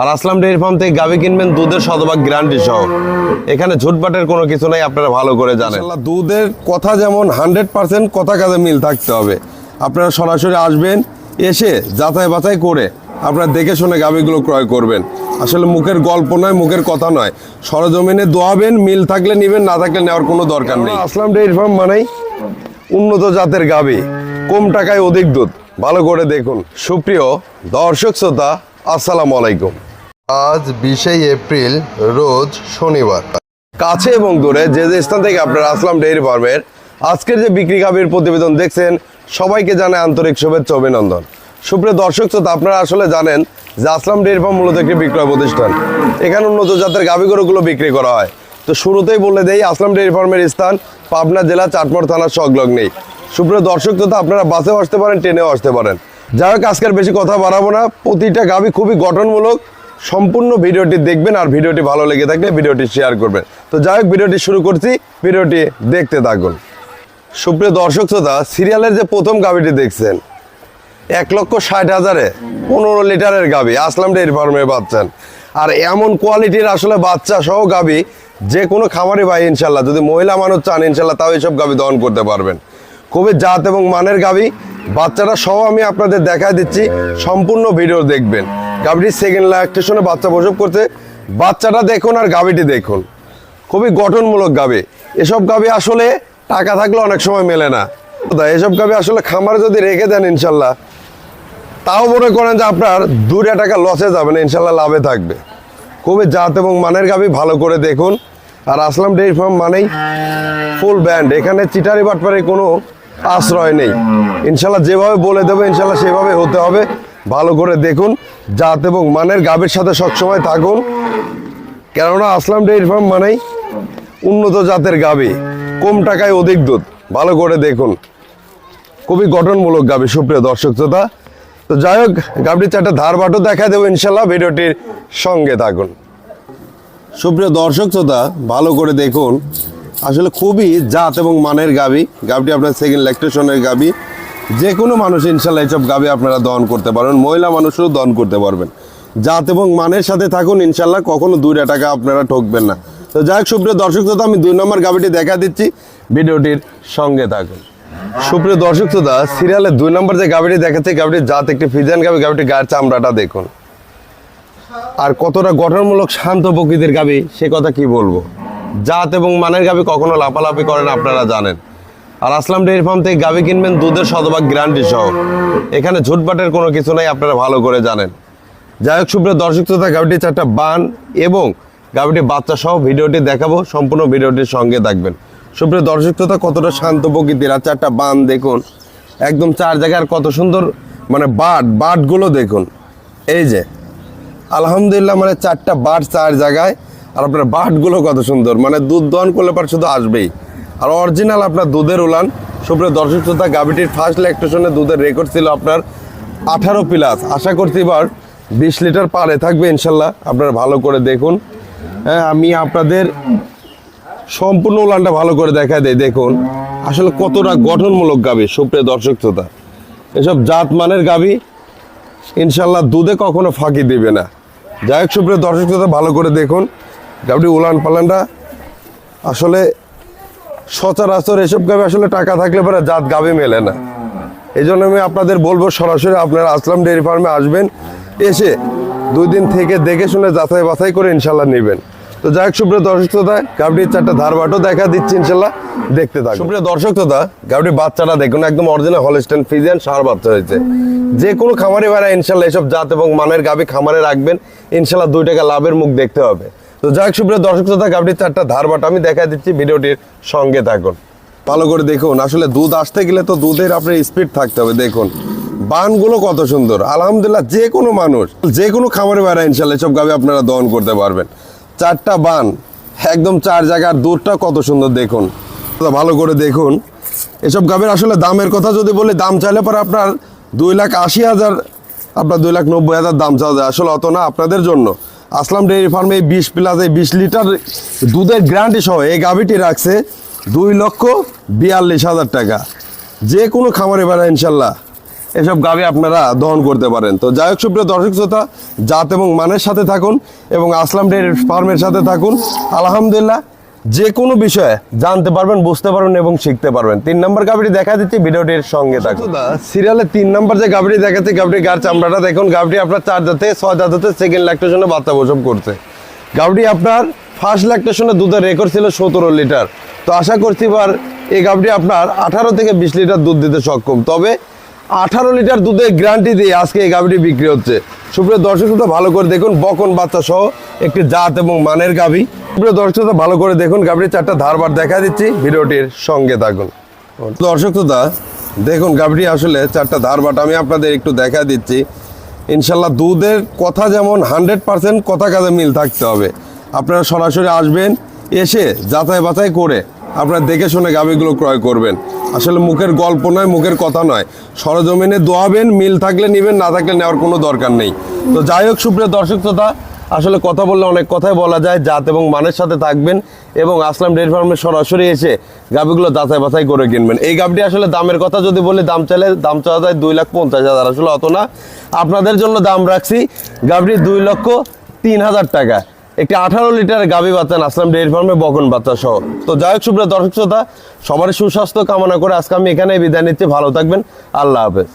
আর আসলাম dairy farm থেকে গাভি কিনবেন দুধের শতভাগ গ্যারান্টি সহ। এখানে ঝুটপাটের কোনো কিছু নাই আপনারা ভালো করে জানেন। দুধের কথা যেমন হান্ড্রেড পার্সেন্ট কথা কাজে মিল থাকতে হবে। আপনারা সরাসরি আসবেন এসে যাচাই বাছাই করে আপনারা দেখে শুনে গাভিগুলো ক্রয় করবেন। আসলে মুখের গল্প নয় মুখের কথা নয়। সরজমিনে দোয়াবেন মিল থাকলে নেবেন না থাকলে নেওয়ার কোনো দরকার নেই। আসলাম ডেয়ারি ফার্ম মানেই উন্নত জাতের গাভি কম টাকায় অধিক দুধ। ভালো করে দেখুন। সুপ্রিয় দর্শক শ্রোতা আসসালামু আলাইকুম। আজ বিশে এপ্রিল, রোজ শনিবার। কাছে এবং দূরে যে যে স্থান থেকে আপনারা আসলাম ডেইরি ফার্মের, আজকের যে বিক্রি গাভীর প্রতিবেদন দেখছেন, সবাইকে জানায় আন্তরিক শুভেচ্ছা, অভিনন্দন। সুপ্রিয় দর্শক শ্রোতা, আপনারা আসলে জানেন যে আসলাম ডেইরি ফার্ম মূলত একটি বিক্রয় প্রতিষ্ঠান। এখানে উন্নত জাতের গাভী গরুগুলো বিক্রি করা হয়। তো শুরুতেই বলে দেই, আসলাম ডেইরি ফার্মের স্থান, পাবনা জেলা চাটমোড় থানার সংলগ্নেই সুপ্রিয় দর্শক শ্রোতা, আপনারা বাসেও আসতে পারেন, ট্রেনেও আসতে পারেন। যাই হোক আজকের বেশি কথা বাড়াবো না। প্রতিটা গাভী খুবই গঠনমূলক সম্পূর্ণ ভিডিওটি দেখবেন আর ভিডিওটি ভালো লেগে থাকলে ভিডিওটি শেয়ার করবেন। তো যাই হোক, ভিডিওটি শুরু করছি, ভিডিওটি দেখতে থাকুন। সুপ্রিয় দর্শক শ্রোতা, সিরিয়ালের যে প্রথম গাভিটি দেখছেন, এক লক্ষ ষাট হাজারে পনেরো লিটারের গাভি, আসলাম ডেয়ারি ফার্মে পাচ্ছেন। আর এমন কোয়ালিটির আসলে বাচ্চা সহ গাভি, যে কোনো খামারে ভাই ইনশাল্লাহ, যদি মহিলা মানুষ চান, ইনশাল্লাহ তাও এইসব গাভি দহন করতে পারবেন। খুবই জাত এবং মানের গাভি। বাচ্চাটা সহ আমি আপনাদের দেখাই দিচ্ছি, সম্পূর্ণ ভিডিও দেখবেন। গাভিটির সেকেন্ড ল্যাকটেশনে বাচ্চা প্রসব করতে। বাচ্চাটা দেখুন আর গাভিটি দেখুন। খুবই গঠনমূলক গাভি। এসব গাভি আসলে টাকা থাকলে অনেক সময় মেলে না। এসব গাভি আসলে খামারে যদি রেখে দেন ইনশাল্লাহ, তাও মনে করেন যে আপনার দুটা টাকা লসে যাবে না, ইনশাল্লাহ লাভে থাকবে। খুবই জাত এবং মানের গাভি ভালো করে দেখুন। আর আসলাম ডেইরি ফার্ম মানেই ফুল ব্যান্ড এখানে চিটারি বাটপারে কোনো আশ্রয় নেই। ইনশাল্লাহ যেভাবে বলে দেবো, ইনশাল্লাহ সেভাবে হতে হবে। ভালো করে দেখুন। জাত এবং মানের গাভীর সাথে সবসময় থাকুন। কেননা আসলাম ডেইরি ফার্ম মানেই উন্নত জাতের গাভী। কম টাকায় অধিক দুধ। ভালো করে দেখুন। খুবই গঠনমূলক গাভী, সুপ্রিয় দর্শক শ্রোতা। তো যাই হোক গাভীর চারটা ধার বাটও দেখা দেবো ইনশাল্লাহ, ভিডিওটির সঙ্গে থাকুন। সুপ্রিয় দর্শক শ্রোতা, ভালো করে দেখুন। আসলে খুবই জাত এবং মানের গাভী। গাভীটি আপনার সেকেন্ড ল্যাকটেশনের গাভী। যে কোনো মানুষ ইনশাল্লাহ এইসব গাভী আপনারা দহন করতে পারবেন। মহিলা মানুষও দহন করতে পারবেন। জাত এবং মানের সাথে থাকুন ইনশাল্লাহ, কখনো দুইটা টাকা আপনারা ঠকবেন না। তো যাই হোক, সুপ্রিয় দর্শক শ্রোতা, আমি দুই নম্বর গাভীটি দেখা দিচ্ছি। ভিডিওটির সঙ্গে থাকুন। সুপ্রিয় দর্শক শ্রোতা, সিরিয়ালের দুই নম্বর যে গাভীটি দেখাচ্ছে গাভীটির জাত একটি ফিজিয়ান গাভী গাভীটির গায়ের চামড়াটা দেখুন। আর কতটা গঠনমূলক শান্ত প্রকৃতির গাবি, সে কথা কি বলব? জাত এবং মানের গাবি কখনো লাফালাফি করেন আপনারা জানেন। আর আসলাম ডেয়ারি ফার্ম থেকে গাবি কিনবেন দুধের শতভাগ গ্যারান্টি সহ। এখানে ঝুটপাটের কোনো কিছু নাই, আপনারা ভালো করে জানেন। যাই হোক, সুপ্রিয় দর্শক শ্রোতা গাবিটি চারটা বান এবং গাবিটি বাচ্চা সহ ভিডিওটি দেখাবো, সম্পূর্ণ ভিডিওটির সঙ্গে থাকবেন। সুপ্রিয় দর্শক শ্রোতা, কতটা শান্ত প্রকৃতির, আর চারটা বান দেখুন, একদম চার জায়গার কত সুন্দর মানে বাট, বাটগুলো দেখুন। এই যে, আলহামদুলিল্লাহ মানে চারটা বাট চার জায়গায়, আর আপনার বাটগুলো কত সুন্দর মানে দুধ দহন করলে পর শুধু আসবেই। আর অরিজিনাল আপনার দুধের উলান। সুপ্রিয় দর্শক শ্রোতা, গাভিটির ফার্স্ট ল্যাকটেশনে দুধের রেকর্ড ছিল আপনার আঠারো প্লাস। আশা করছি এবার বিশ লিটার পারে থাকবে ইনশাল্লাহ। আপনারা ভালো করে দেখুন। হ্যাঁ আমি আপনাদের সম্পূর্ণ উলানটা ভালো করে দেখা দেয় দেখুন, আসলে কতটা গঠনমূলক গাভি, সুপ্রিয় দর্শক শ্রোতা। এসব জাত মানের গাভি, ইনশাল্লাহ দুধে কখনো ফাঁকি দেবে না। যাই হোক, সুপ্রিয় দর্শক শ্রোতা, ভালো করে দেখুন। গাভটি উলান পালানটা আসলে সচরাচর এসব গাভি আসলে টাকা থাকলে পরে জাত গাভি মেলে না। এই জন্য আমি আপনাদের বলব, সরাসরি আপনারা আসলাম ডেয়ারি ফার্মে আসবেন, এসে দুই দিন থেকে দেখে শুনে যাচাই বাছাই করে ইনশাল্লাহ নেবেন। তো যাই হোক, সুপ্রিয় দর্শক শ্রোতা গাভটির চারটা ধারবাটও দেখা দিচ্ছি ইনশাল্লাহ, দেখতে থাকুন। সুপ্রিয় দর্শক শ্রোতা গাভটির বাচ্চাটা দেখুন, একদম অরিজিনাল হলস্টেন ফিজিয়ান সার বাচ্চা হয়েছে। যে কোনো খামারে বেড়া ইনশাল্লাহ এসব জাত এবং মানের গাভি খামারে রাখবেন, ইনশাল্লাহ দুই টাকা লাভের মুখ দেখতে হবে। তো যাই হোক সুপ্রিয় দর্শক শ্রোতা গাভটির চারটা ধারবাট আমি দেখা দিচ্ছি ভিডিওটির সঙ্গে থাকুন। ভালো করে দেখুন, আসলে দুধ আসতে গেলে তো দুধের আপনার স্পিড থাকতে হবে, দেখুন। বানগুলো কত সুন্দর, আলহামদুলিল্লাহ যে কোনো মানুষ, যে কোনো খামারে বেড়া ইনশাল্লাহ এসব গাভি আপনারা দহন করতে পারবেন। চারটা বান, একদম চার জায়গার দুধটা কত সুন্দর, দেখুন। ভালো করে দেখুন, এসব গাভীর আসলে দামের কথা যদি বলি, দাম চাইলে পরে আপনার দুই লাখ আশি হাজার, আপনার দুই লাখ নব্বই হাজার দাম চাওয়া যায়, আসলে অত না আপনাদের জন্য। আসলাম ডেয়ারি ফার্মে বিশ প্লাস এই বিশ লিটার দুধের গ্যারান্টি সহ এই গাভীটি রাখছে দুই লক্ষ বিয়াল্লিশ হাজার টাকা। যে কোনো খামারে বেড়া, ইনশাল্লাহ এসব গাভী আপনারা দহন করতে পারেন। তো যাই হোক, সুপ্রিয় দর্শক শ্রোতা, জাত এবং মানের সাথে থাকুন এবং আসলাম ডেয়ারি ফার্মের সাথে থাকুন। আলহামদুলিল্লাহ যে কোনো বিষয়ে জানতে পারবেন, বুঝতে পারবেন এবং শিখতে পারবেন। তিন নম্বর গাভীটি দেখা দিচ্ছি, ভিডিওটির সঙ্গে থাকুন। সিরিয়ালে তিন নম্বর যে গাভীটি দেখাচ্ছে, গাভীটির গার চামড়াটা দেখুন, গাভীটি আপনার চার দাঁতে ছয় দাঁতে সেকেন্ড ল্যাকটেশনে বাচ্চা প্রসব করছে। গাভীটি আপনার ফার্স্ট ল্যাকটেশনে দুধের রেকর্ড ছিল সতেরো লিটার। তো আশা করছি এবার এই গাভীটি আপনার আঠারো থেকে বিশ লিটার দুধ দিতে সক্ষম। তবে আঠারো লিটার দুধের গ্যারান্টি দিয়ে আজকে এই গাভীটি বিক্রি হচ্ছে। সুপ্রিয় দর্শক ভালো করে দেখুন, বকন বাচ্চা সহ একটি জাত এবং মানের গাভী। সুপ্রিয় দর্শক ভালো করে দেখুন গাভীটির চারটা ধারবার দেখা দিচ্ছি, ভিডিওটির সঙ্গে থাকুন। দর্শক দা, দেখুন গাভীটি আসলে চারটা ধারবাট আমি আপনাদের একটু দেখা দিচ্ছি। ইনশাল্লাহ দুধের কথা যেমন হান্ড্রেড পার্সেন্ট কথা কাজে মিল থাকতে হবে। আপনারা সরাসরি আসবেন, এসে যাচাই বাছাই করে আপনারা দেখে শুনে গাভীগুলো ক্রয় করবেন। আসলে মুখের গল্প নয়, মুখের কথা নয়। সরজমিনে দোয়াবেন, মিল থাকলে নেবেন, না থাকলে নেওয়ার কোনো দরকার নেই। তো যাই হোক, সুপ্রিয় দর্শক শ্রোতা আসলে কথা বললে অনেক কথাই বলা যায়, জাত এবং মানের সাথে থাকবেন এবং আসলাম ডেয়ারি ফার্মে সরাসরি এসে গাভিগুলো যাচাই বাছাই করে কিনবেন। এই গাভটি আসলে দামের কথা যদি বলি, দাম চাইলে দাম চাওয়া যায় দুই লাখ পঞ্চাশ হাজার, আসলে অত না। আপনাদের জন্য দাম রাখছি গাভটি দুই লক্ষ তিন হাজার টাকা। একটি আঠারো লিটার গাভি বাচ্চান আসলাম ডেয়ারি ফার্মে বকন বাচ্চা সহ। তো যাই হোক, সুপ্রিয় দর্শক শ্রোতা সবার সুস্বাস্থ্য কামনা করে আজকে আমি এখানে বিদায় নিচ্ছি। ভালো থাকবেন। আল্লাহ হাফেজ।